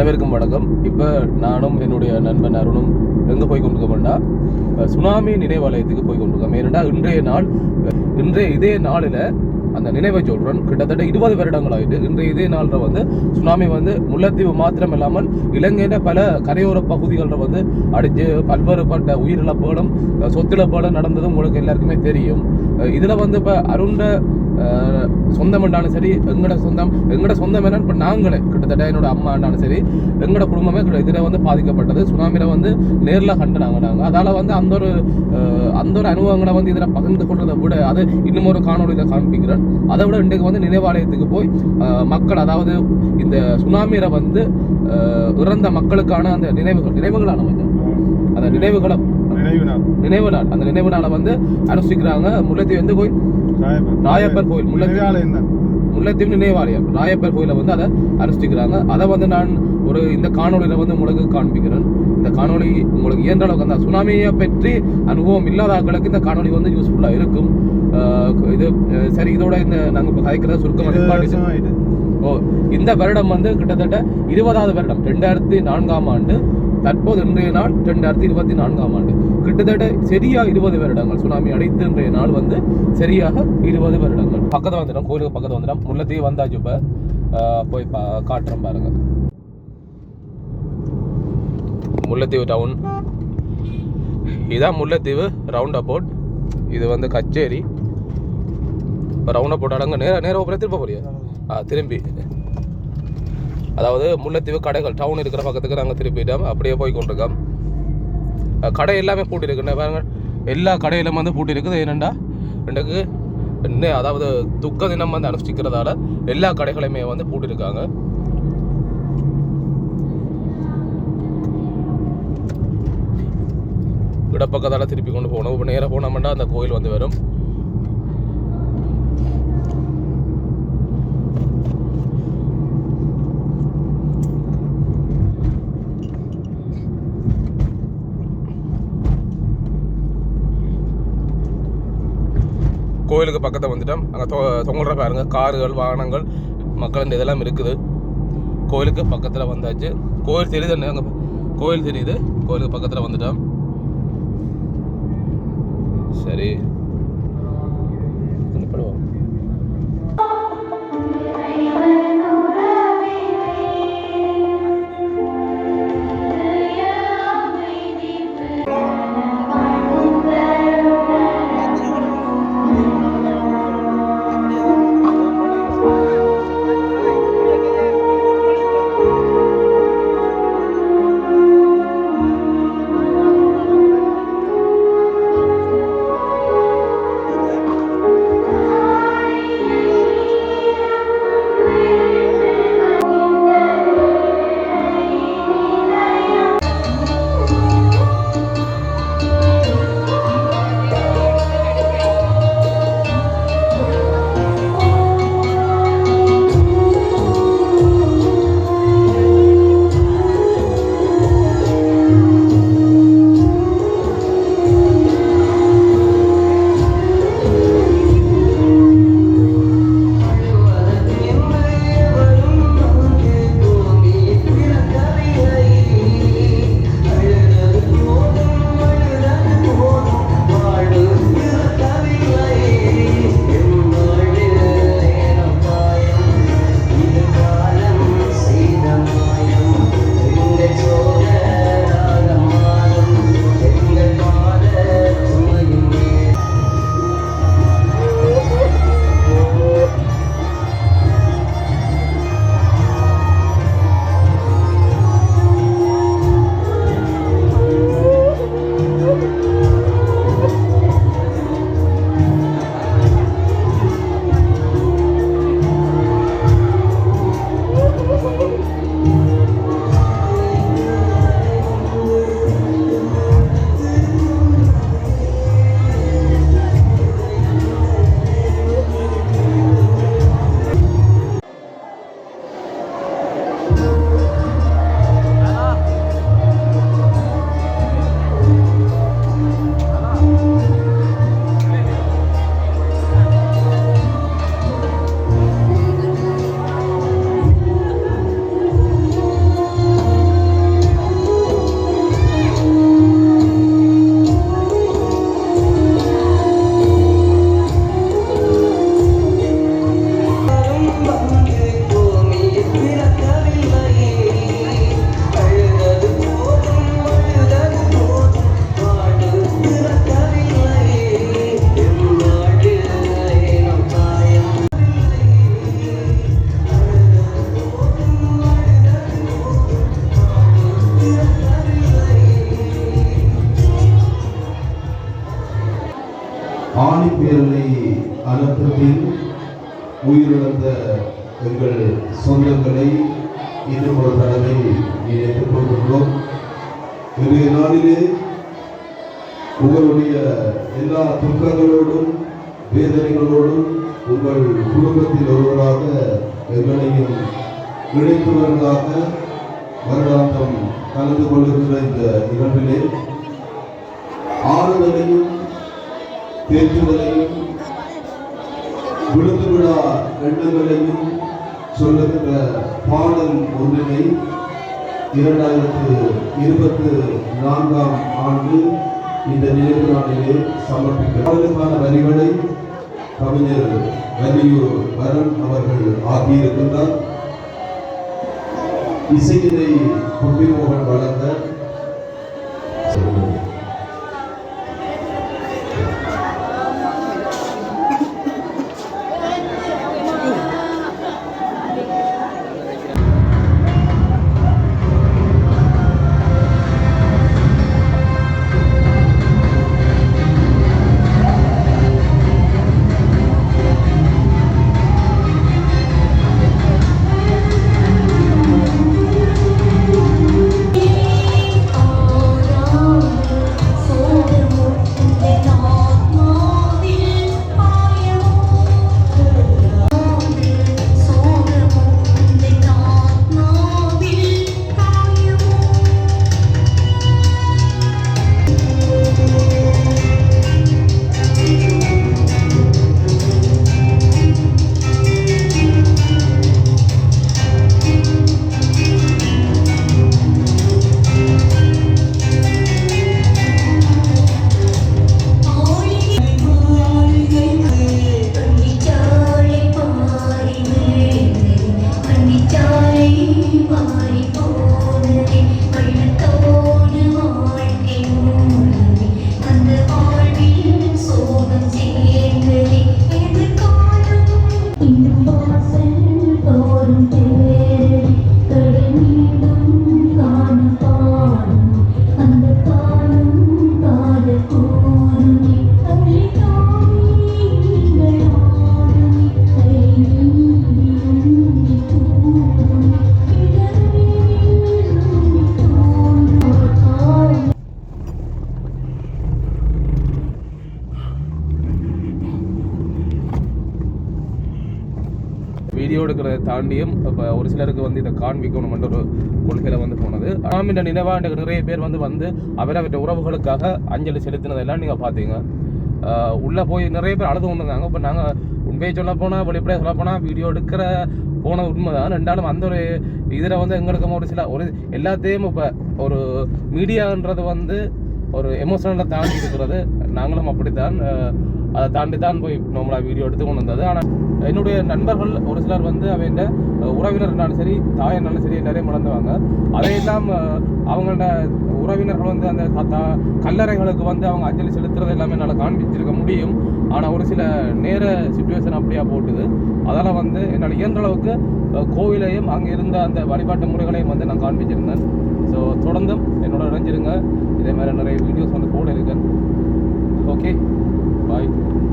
அனைவருக்கும் வணக்கம். இப்போ நானும் என்னுடைய நண்பன் அருணும் எங்கே போய் கொண்டிருக்கோம்னா சுனாமி நினைவாலயத்துக்கு போய் கொண்டிருக்கோம். ஏனென்றால் இன்றைய நாள் இன்றைய இதே நாளில் அந்த நினைவை சொல்கிறேன் கிட்டத்தட்ட இருபது வருடங்கள் ஆகிட்டு இன்றைய இதே நாளில் வந்து சுனாமி வந்து முல்லைத்தீவு மாத்திரம் இல்லாமல் இலங்கையில் பல கரையோர பகுதிகளில் வந்து அடித்து பல்வேறுபட்ட உயிரிழப்புகளும் சொத்திழப்புகளும் நடந்ததும் உங்களுக்கு எல்லாருக்குமே தெரியும். இதில் வந்து இப்போ அருண்ட சொந்தம் என்றாலும் சரி எங்கட சொந்தம் எங்கட சொந்தம் என்னன்னு இப்போ நாங்களே கிட்டத்தட்ட என்னோட அம்மா என்றாலும் சரி எங்கட குடும்பமே கிட்ட- இதுல வந்து பாதிக்கப்பட்டது. சுனாமியில வந்து நேர்ல கண்டுனாங்க நாங்கள் அதால வந்து அந்த ஒரு அந்த ஒரு அனுபவங்களை வந்து இதில் பகிர்ந்து கொள்றதை விட அது இன்னும் ஒரு காணொலியில காண்பிக்கிறேன். அதை விட இன்றைக்கு வந்து நினைவாலயத்துக்கு போய் மக்கள் அதாவது இந்த சுனாமியில வந்து இறந்த மக்களுக்கான அந்த நினைவுகள் நினைவுகளான மச்சான். அந்த நினைவுகளை நினைவு நாள். நினைவு நாள். அந்த நினைவு நாளை வந்து அனுஷ்டிக்கிறாங்க. முல்லைத்தீவு எந்த கோயில் ராயப்பர் கோயில். முல்லைத்தீவு. முல்லைத்தீவு நினைவாலயம் ராயப்பர் கோயிலை வந்து அதை அனுஷ்டிக்கிறாங்க. அதை வந்து நான் ஒரு இந்த காணொளியில வந்து உங்களுக்கு காண்பிக்கிறேன். இந்த காணொளி உங்களுக்கு இயன்ற அளவுக்கு அந்த சுனாமியை பற்றி அனுபவம் இல்லாத ஆட்களுக்கு இந்த காணொளி வந்து யூஸ்ஃபுல்லாக இருக்கும். இது சரி இதோட இந்த நாங்கள் இப்போ கதைக்கிறத ஆயிட்டு. ஓ இந்த வருடம் வந்து கிட்டத்தட்ட இருபதாவது வருடம் ரெண்டாயிரத்தி நான்காம் ஆண்டு தற்போது இன்றைய நாள் ரெண்டாயிரத்தி இருபத்தி நான்காம் ஆண்டு. கிட்டத்தட்ட சரியா இருபது வருடங்கள். சுனாமி அடைத்தன்றைய நாள் வந்து சரியாக இருபது வருடங்கள். பக்கத்தில் வந்துடும் கோயிலுக்கு பக்கத்தில் வந்துடும் முல்லைத்தீவு வந்தாச்சு இப்போ. போய் பா காட்டுறோம் பாருங்க. முல்லைத்தீவு டவுன் இதான் முல்லைத்தீவு ரவுண்ட் அபவுட் இது வந்து கச்சேரி. இப்போ ரவுண்ட் அபவுட் அடங்க நேர நேரம் அப்புறம் திருப்ப போறியா? ஆ திரும்பி. அதாவது முல்லைத்தீவு கடைகள் டவுன் இருக்கிற பக்கத்துக்கு நாங்கள் திருப்பிட்டோம். அப்படியே போய் கொண்டிருக்கோம். கடை எல்லாமே பூட்டியிருக்குண்ணே பாருங்கள். எல்லா கடையிலும் வந்து பூட்டி இருக்குது ஏனெண்டா ரெண்டுக்கு இன்னும் அதாவது துக்க தினம் வந்து அனுஷ்டிக்கிறதால எல்லா கடைகளையுமே வந்து பூட்டியிருக்காங்க இடப்பக்கத்தால் திருப்பி கொண்டு போகணும். இப்போ நேராக போனோம்னா அந்த கோயில் வந்து வரும். கோயிலுக்கு பக்கத்தில் வந்துட்டோம். அங்கே தொ தொங்குற பாருங்கள் கார்கள் வாகனங்கள் மக்கள் இதெல்லாம் இருக்குது. கோயிலுக்கு பக்கத்தில் வந்தாச்சு. கோயில் தெரியுது அங்கே கோயில் தெரியுது. கோயிலுக்கு பக்கத்தில் வந்துட்டோம். சரி. ஆணி பேரலை அனுப்பத்தில் உயிரிழந்த எங்கள் சொந்தங்களை இன்னும் ஒரு தடவை நினைத்துக் கொள்கின்றோம். இன்றைய நாளிலே உங்களுடைய எல்லா துக்கங்களோடும் வேதனைகளோடும் உங்கள் குடும்பத்தில் ஒருவராக எங்களையும் இணைத்தவர்களாக வருடாந்தம் கலந்து கொள்கின்ற இந்த நிகழ்விலே ஆறுதலையும் தேற்றுவதையும் விழுந்து விழா எண்ணங்களையும் சொல்லுகின்ற பாடல் ஒன்றினை இரண்டாயிரத்து இருபத்து நான்காம் ஆண்டு இந்த நினைவு நாளிலே சமர்ப்பிக்க பாடலுக்கான வரிகளை கவிஞர் வலியூர் வரன் அவர்கள் ஆகியிருக்கின்றார் இசையினை கும்பிமோகன் வழங்க தாண்டியும் இப்போ ஒரு சிலருக்கு வந்து இதை காண்பிக்கணும்ன்ற ஒரு கொள்கையில் வந்து போனது. ஆனால் இந்த நினைவாண்ட நிறைய பேர் வந்து வந்து அவரவற்ற உறவுகளுக்காக அஞ்சலி செலுத்தினதெல்லாம் நீங்கள் பார்த்தீங்க. உள்ளே போய் நிறைய பேர் அழுது வந்திருந்தாங்க இப்போ நாங்கள் உண்மையை சொல்ல போனால் வெளிப்படையாக சொல்ல போனால் வீடியோ எடுக்கிற போன உண்மைதான். ரெண்டாலும் அந்த ஒரு இதில் வந்து எங்களுக்கு ஒரு சில ஒரு எல்லாத்தையும் இப்போ ஒரு மீடியான்றது வந்து ஒரு எமோஷனலாக தாண்டி இருக்கிறது. நாங்களும் அப்படித்தான். அதை தாண்டி தான் போய் நம்மளா வீடியோ எடுத்து கொண்டு வந்தது. ஆனால் என்னுடைய நண்பர்கள் ஒரு சிலர் வந்து அவங்க உறவினர்னாலும் சரி தாயனாலும் சரி நிறைய மறந்துவாங்க அதையெல்லாம் அவங்களோட உறவினர்கள் வந்து அந்த கத்தா கல்லறைகளுக்கு வந்து அவங்க அஞ்சலி செலுத்துறது எல்லாமே என்னால் காண்பிச்சிருக்க முடியும். ஆனால் ஒரு சில நேர சுச்சுவேஷன் அப்படியா போட்டுது. அதால் வந்து என்னால் இயன்ற அளவுக்கு கோவிலையும் அங்கே இருந்த அந்த வழிபாட்டு முறைகளையும் வந்து நான் காண்பிச்சிருந்தேன் ஸோ தொடர்ந்தும் என்னோட இணைஞ்சிருங்க. இதே மாதிரி நிறைய வீடியோஸ் வந்து போட இருக்கேன். Okay Bye.